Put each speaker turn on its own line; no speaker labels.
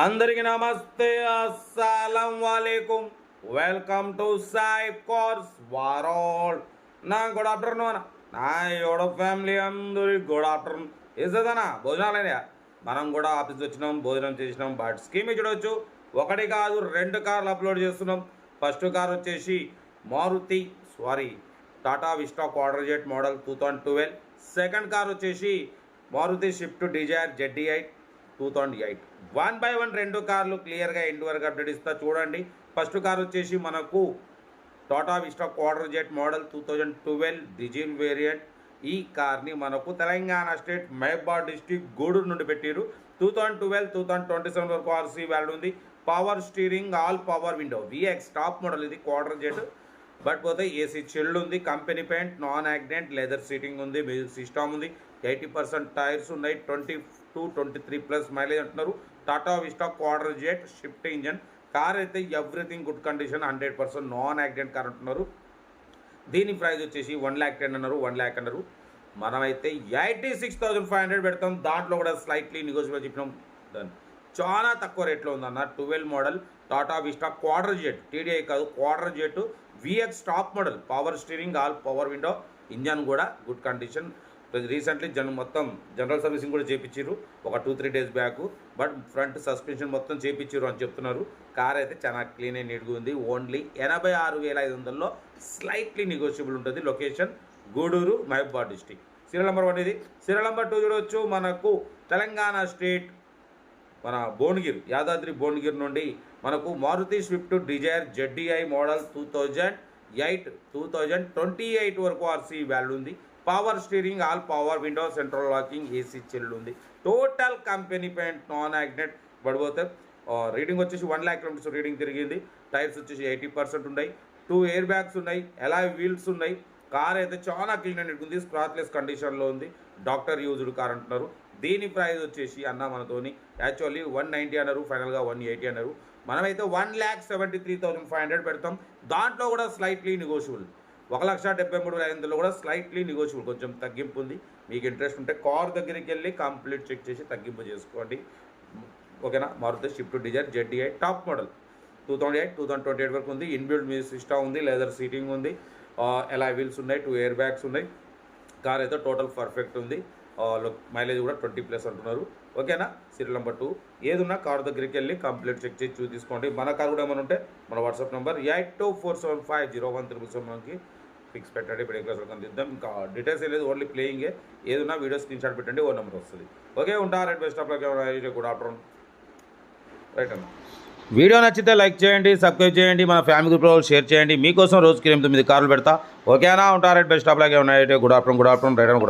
అందరికి నమస్తే అస్సలం వాలేకుం. వెల్కమ్ టు సాయి కోర్స్ వారోల్ నా గుడ్ ఆఫ్టర్నూన్ నా ఎవడో ఫ్యామిలీ అందరి గుడ్ ఆఫ్టర్నూన్ ఇస్తుందనా భోజనాలైనా మనం కూడా ఆఫీస్ వచ్చినాం భోజనం చేసినాం బట్ స్కీమ్ చూడవచ్చు ఒకటి కాదు రెండు కార్లు అప్లోడ్ చేస్తున్నాం. ఫస్ట్ కార్ వచ్చేసి Maruti sorry Tata Vista Quadrajet model two thousand second car వచ్చేసి Maruti Swift Dzire ZDI two thousand eight. One by one రెండు కార్లు క్లియర్గా ఎండ్ వరకు అప్డేట్ ఇస్తా చూడండి. ఫస్ట్ కార్ వచ్చేసి మనకు Tata Vista Quadrajet model two thousand twelve diesel variant ఈ కార్ని మనకు తెలంగాణ స్టేట్ మహబాద్ డిస్టిక్ గూడూరు నుండి పెట్టారు. Two thousand twelve two thousand twenty seven వరకు ఆర్సీ వ్యాల్యూ ఉంది. Power steering all power window VX top model ఇది క్వార్టర్ జెట్ బట్ పోతే AC chilled ఉంది company paint non accident leather seating ఉంది మ్యూజిక్ సిస్టమ్ ఉంది. Eighty percent tyres ఉన్నాయి twenty two twenty three plus mileage అంటున్నారు. Tata Vista Quadrajet Swift engine. Car అయితే everything good condition hundred percent non accident car అంటున్నారు. దీని price వచ్చేసి one lakh ten అన్నారు one lakh అన్నారు. మనమైతే eighty six thousand five hundred పెడతాం. దాంట్లో కూడా స్లైట్లీ నెగోషియబుల్ చెప్పినాం. దాన్ని చాలా తక్కువ రేట్లో ఉందన్న twelve model Tata Vista Quadrajet. TDI కాదు Quadrajet VX top model power steering all power window engine కూడా గుడ్ కండిషన్ రీసెంట్లీ జన్ మొత్తం జనరల్ సర్వీసింగ్ కూడా చేయించారు ఒక two three days back but front suspension మొత్తం చేయించారు అని చెప్తున్నారు. కార్ అయితే చాలా క్లీన్ అండ్ నీట్గా ఉంది. ఓన్లీ ఎనభై ఆరు వేల ఐదు వందల్లో స్లైట్లీ నెగోషియబుల్ ఉంటుంది location Gudur Mahabubabad district serial number one ఇది. సీరియల్ నెంబర్ టూ చూడవచ్చు మనకు తెలంగాణ స్టేట్ మన భువనగిరి యాదాద్రి భువనగిరి నుండి మనకు Maruti Swift Dzire ZDI model two thousand eight two thousand twenty eight వరకు ఆర్సీ వాల్యూ ఉంది. Power steering all power window central locking AC chilled ఉంది. Total company paint non accident పడిపోతే reading వచ్చేసి వన్ ల్యాక్ కిలోమీటర్స్ రీడింగ్ తిరిగింది. Tyres వచ్చేసి eighty percent ఉన్నాయి. Two air bags ఉన్నాయి. Alloy wheels ఉన్నాయి. కార్ అయితే చాలా క్లీన్ అండ్ ఉంది. స్క్రాచ్లెస్ కండిషన్లో ఉంది. డాక్టర్ యూజ్డ్ కార్ అంటున్నారు. దీని ప్రైజ్ వచ్చేసి అన్న మనతోని యాక్చువల్లీ వన్ నైంటీ అన్నారు ఫైనల్గా వన్ ఎయిటీ అన్నారు. మనమైతే one lakh seventy three thousand five hundred పెడతాం. దాంట్లో కూడా స్లైట్లీ నెగోషియబుల్ ఒక లక్ష డెబ్బై మూడు వేల ఐదులో కూడా స్లైట్లీ నెగోషియబుల్ కొంచెం తగ్గింపు ఉంది. మీకు ఇంట్రెస్ట్ ఉంటే కార్ దగ్గరికి వెళ్ళి కంప్లీట్ చెక్ చేసి తగ్గింపు చేసుకోండి. ఓకేనా? Maruti Swift Dzire ZDI top model two thousand eight two thousand twenty eight వరకు ఉంది. ఇన్బిల్డ్ మీ సిస్టమ్ ఉంది. లెదర్ సీటింగ్ ఉంది. ఎలా వీల్స్ ఉన్నాయి. టూ ఎయిర్ బ్యాగ్స్ ఉన్నాయి. కార్ అయితే టోటల్ పర్ఫెక్ట్ ఉంది. మైలేజ్ కూడా ట్వంటీ ప్లస్ అంటున్నారు. ఓకేనా సీరియల్ నెంబర్ టూ ఏదున్నా కార్ దగ్గరికి వెళ్ళి కంప్లీట్ చెక్ చేసి చూసి తీసుకోండి. మన కార్ కూడా ఏమైనా ఉంటే మన WhatsApp number eight two four seven five zero one triple సెవెన్కి ఫిక్స్ పెట్టండి. ఇప్పుడు క్లాస్ అందిద్దాం ఇంకా డీటెయిల్స్ లేదు ఓన్లీ ప్లేయింగే ఏదైనా వీడియో స్క్రీన్ షాట్ పెట్టండి ఓ నెంబర్ వస్తుంది. ఓకే ఉంటా? Right best of luck good afternoon right అన్న? వీడియో నచ్చితే లైక్ చేయండి సబ్స్క్రైబ్ చేయండి మన ఫ్యామిలీ గ్రూప్లో షేర్ చేయండి. మీకోసం రోజుకి ఎనిమిది తొమ్మిది కార్లు పెడతా. ఓకేనా ఉంటా? రైట్ బెస్ట్ ఆఫ్ లక్ ఉన్నాయి good afternoon good afternoon right and